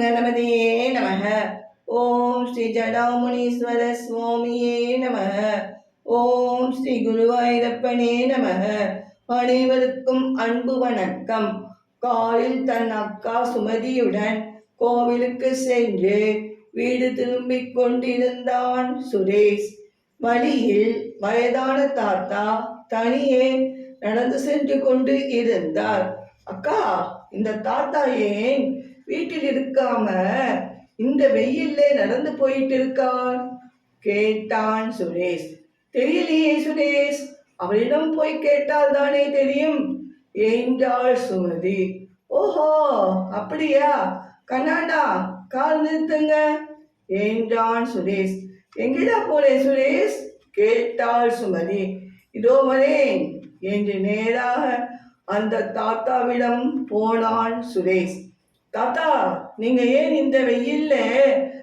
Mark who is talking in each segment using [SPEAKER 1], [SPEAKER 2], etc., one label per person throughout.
[SPEAKER 1] கணபதியே நமக. ஓம் ஸ்ரீ ஜடாமுனீஸ்வர சுவாமியே நமக. ஓம் ஸ்ரீ குருவாயூரப்பனே நமக. அனைவருக்கும் அன்பு வணக்கம். காலில் தன் அக்கா சுமதியுடன் கோவிலுக்கு சென்று வீடு திரும்பிக் கொண்டிருந்தான் சுரேஷ். வழியில் வயதான தாத்தா தனியே நடந்து சென்று கொண்டு இருந்தார். அக்கா இந்த தாத்தா ஏன் வீட்டில் இருக்காம இந்த வெயில்ல நடந்து போயிட்டு இருக்கான். கேட்டான் சுரேஷ். தெரியலையே சுரேஷ். அவளிடம் போய் கேட்டால் தானே தெரியும். என்றாள் சுமதி. ஓஹோ அப்படியா? கண்ணாண்டா கால் நிறுத்துங்க. என்றான் சுரேஷ். எங்கடா போறே சுரேஷ்? கேட்டாள் சுமதி. இதோ வரேன். என்று நேராக அந்த தாத்தாவிடம் போனான் சுரேஷ். தாத்தா நீங்க ஏன் இந்த வெயில்ல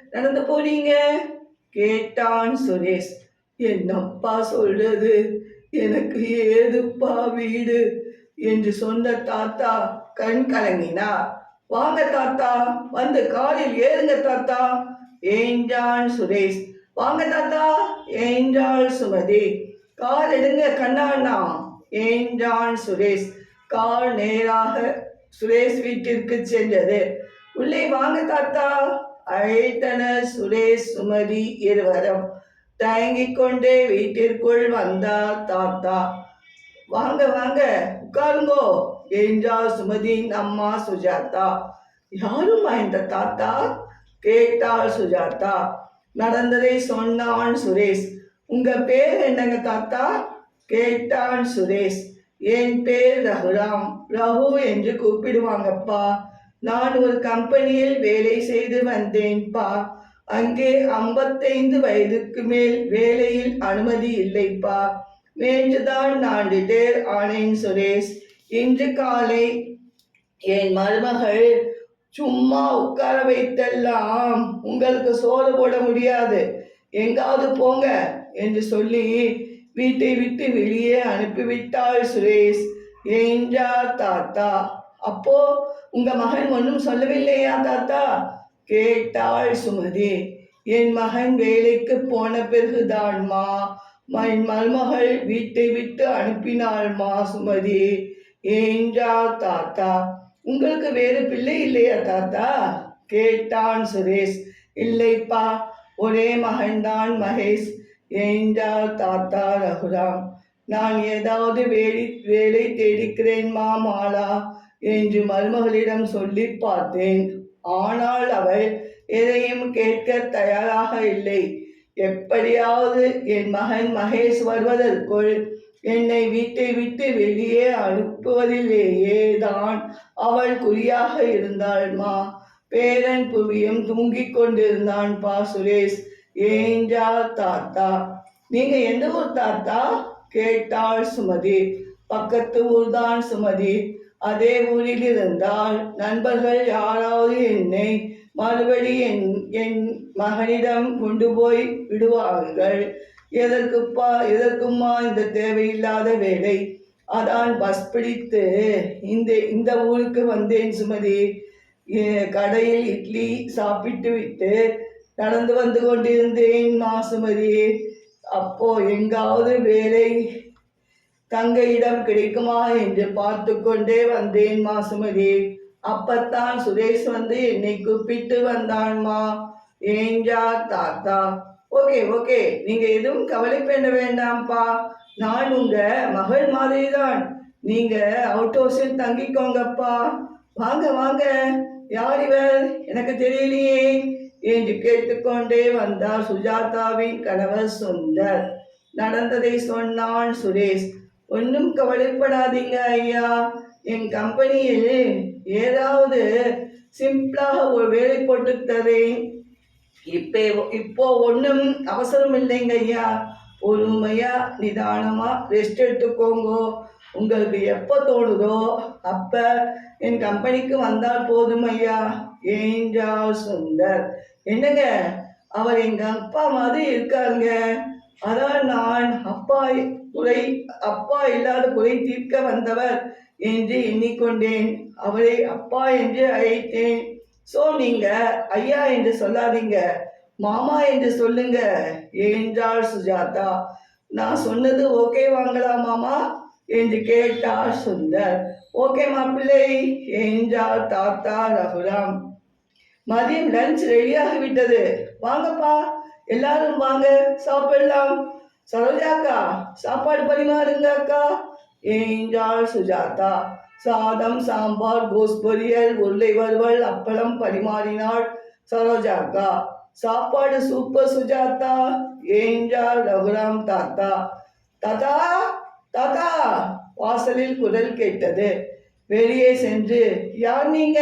[SPEAKER 1] நடந்து போறீங்க கேட்டான் சுரேஷ். என்னப்பா சொல்றது? எனக்கு ஏதுப்பா வீடு? என்று சொன்ன தாத்தா கண் கலங்கினார். வாங்க தாத்தா வந்து காரில் ஏறுங்க தாத்தா என்றான் சுரேஷ். வாங்க தாத்தா என்றாள் சுமதி. கார் எடுங்க கண்ணாண்ணா என்றான் சுரேஷ். கார் நேராக சுரேஷ் வீட்டிற்கு சென்றது. உள்ளே வாங்க தாத்தா. அழைத்தனர் சுரேஷ் சுமதி இருவரும் தயங்கிக் கொண்டே வீட்டிற்குள் வந்தார் தாத்தா. வாங்க வாங்க உட்காருங்கோ என்றார் சுமதியின் அம்மா சுஜாதா. யாரும்மா இந்த தாத்தா? கேட்டாள் சுஜாதா. நடந்ததை சொன்னான் சுரேஷ். உங்க பேர் என்னங்க தாத்தா? கேட்டான் சுரேஷ். என் பேர் ரகுராம். ரகு என்று கூப்பிடுவாங்கப்பா. நான் ஒரு கம்பெனியில் வேலை செய்து வந்தேன்ப்பா அங்கே ஐம்பத்தைந்து வயதுக்கு மேல் வேலையில் அனுமதி இல்லைப்பா. நேற்றுதான் நான் ரிட்டையர் ஆனேன் சுரேஷ். இன்று காலை என் மருமகள் சும்மா உட்கார வைத்தெல்லாம். உங்களுக்கு சோறு போட முடியாது. எங்காவது போங்க என்று சொல்லி வீட்டை விட்டு வெளியே அனுப்பிவிட்டாள் சுரேஷ். என்றார் தாத்தா? அப்போ உங்க மகன் ஒன்றும் சொல்லவில்லையா தாத்தா? கேட்டாள் சுமதி. என் மகன் வேலைக்கு போன பிறகுதான்மா என் மருமகள் வீட்டை விட்டு அனுப்பினாள்மா சுமதி. என்றார் தாத்தா? உங்களுக்கு வேறு பிள்ளை இல்லையா தாத்தா? கேட்டான் சுரேஷ். இல்லைப்பா. ஒரே மகன்தான் மகேஷ். என்றார் தாத்தா ரகுராம் நான் ஏதாவது வேலை வேலை தேடிக்கிறேன் மாமாலா என்று மருமகளிடம் சொல்லி பார்த்தேன். ஆனால் அவள் எதையும் கேட்க தயாராக இல்லை. எப்படியாவது என் மகன் மகேஷ் வருவதற்குள் என்னை வீட்டை விட்டு வெளியே அனுப்புவதிலேயே தான் அவள் குறியாக இருந்தாள்மா. பேரன் புவியும் தூங்கிக் கொண்டிருந்தான் பா சுரேஷ். ஏஞ்சார் தாத்தா நீங்க எந்த ஊர் தாத்தா? கேட்டாள் சுமதி. பக்கத்து ஊர்தான் சுமதி. அதே ஊரில் இருந்தால் நண்பர்கள் யாராவது என்னை மறுபடி என் என் மகனிடம் கொண்டு போய் விடுவார்கள். எதற்குப்பா எதற்குமா இந்த தேவையில்லாத வேலை? அதான் பஸ் பிடித்து இந்த இந்த ஊருக்கு வந்தேன் சுமதி. கடையில் இட்லி சாப்பிட்டு விட்டு நடந்து வந்து கொண்டிருந்தேன் மாசுமதி. அப்போ எங்காவது வேலை தங்கையிடம் கிடைக்குமா என்று பார்த்து கொண்டே வந்தேன் மாசுமதி. அப்பத்தான் சுரேஷ் வந்து என்னை கூப்பிட்டு வந்தான்மா ஏஞ்சா தாத்தா. Okay okay. நீங்க எதுவும் கவலைப்பட வேண்டாம்ப்பா நான் உங்க மகள் மாதிரி தான் நீங்க அவுட் ஹவுஸில் தங்கிக்கோங்கப்பா. வாங்க வாங்க. யார் இவர் எனக்கு தெரியலையே. என்று கேட்டுக்கொண்டே வந்தார் சுஜாதாவின் கணவர் சுந்தர். நடந்ததை சொன்னான் சுரேஷ். ஒன்றும் கவலைப்படாதீங்க ஐயா. என் கம்பெனியில் ஏதாவது சிம்பிளாக ஒரு வேலை போட்டு தரேன். இப்போ இப்போ ஒன்றும் அவசரம் இல்லைங்க ஐயா. பொறுமையா நிதானமா ரெஸ்ட் எடுத்துக்கோங்க. உங்களுக்கு எப்போ தோணுதோ அப்போ என் கம்பெனிக்கு வந்தால் போதும் ஐயா என்றார் சுந்தர். என்னங்க? அவர் எங்க அப்பா மாதிரி இருக்காருங்க. அதான் நான் அப்பா குறை அப்பா இல்லாத குறை தீர்க்க வந்தவர் என்று எண்ணிக்கொண்டேன். அவரை அப்பா என்று அழைத்தேன். சோ நீங்க ஐயா என்று சொல்லாதீங்க. மாமா என்று சொல்லுங்க என்றாள் சுஜாதா. நான் சொன்னது ஓகே வாங்கலாம் மாமா? என்று கேட்டார் சுந்தர். ஓகே மாப்பிள்ளை என்றார் தாத்தா ரகுராம். மதியம் லஞ்ச் ரெடியாகி விட்டது வாங்கப்பா. எல்லாரும் வாங்க. சாப்பிடலாம். சரோஜாக்கா சாப்பாடு பரிமாறுங்க அக்கா. என்றாள் சுஜாதா சாதம் சாம்பார் கோஸ் பொரியல் உருளை வறுவல் அப்பளம் பரிமாறினாள் சரோஜாக்கா சாப்பாடு சூப்பர் சுஜாதா. என்றார் ரகுராம் தாத்தா. தாத்தா தாத்தா. வாசலில் குரல் கேட்டது. வெளியே சென்று யார் நீங்க?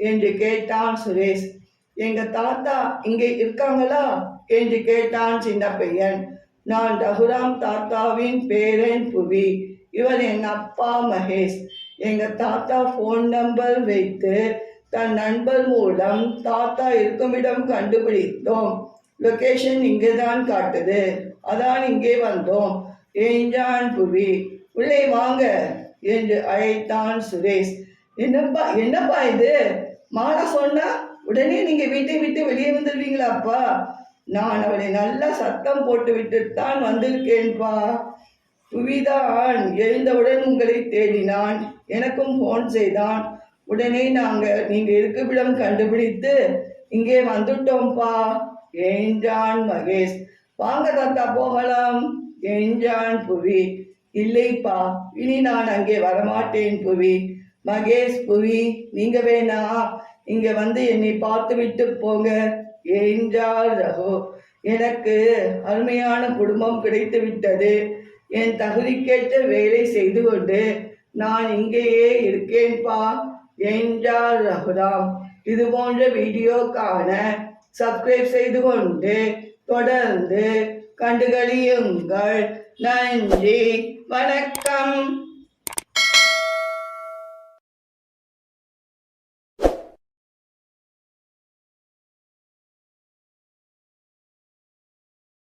[SPEAKER 1] என்று கேட்டான் சுரேஷ். எங்க தாத்தா இங்கே இருக்காங்களா? என்று கேட்டான் சின்ன பையன் நான் ரகுராம் தாத்தாவின் பேரன் புவி. இவர் என் அப்பா மகேஷ். எங்க தாத்தா ஃபோன் நம்பர் வைத்து தன் நண்பர் மூலம் தாத்தா இருக்குமிடம் கண்டுபிடித்தோம். லொகேஷன் இங்கே தான் காட்டுது. அதான் இங்கே வந்தோம். என்றான் புவி. உள்ளே வாங்க என்று அழைத்தான் சுரேஷ். என்னப்பா என்னப்பா இது? மாலா சொன்னா உடனே நீங்க வீட்டை விட்டு வெளியே வந்துடுவீங்களாப்பா நான் அவளை நல்லா சத்தம் போட்டு விட்டுத்தான் வந்திருக்கேன்பா. புவிதான் எழுந்தவுடன் உங்களை தேடினான். எனக்கும் ஃபோன் செய்தான். உடனே நாங்க நீங்க இருக்குமிடம் கண்டுபிடித்து இங்கே வந்துட்டோம்ப்பா என்றான் மகேஷ். வாங்க தாத்தா போகலாம். என்றான் புவி. இல்லைப்பா இனி நான் அங்கே வரமாட்டேன் புவி. மகேஷ் புவி நீங்க வேணா இங்க வந்து என்னை பார்த்து விட்டு போங்க என்றார் ரகு. எனக்கு அருமையான குடும்பம் கிடைத்து விட்டது என் தகுதிக்கேற்ற வேலை செய்து கொண்டு நான் இங்கேயே இருக்கேன்பா என்றார் ரகுராம். இது போன்ற வீடியோ காண சப்ஸ்கிரைப் செய்து கொண்டு தொடர்ந்து கண்டுகளியுங்கள். நன்றி வணக்கம்.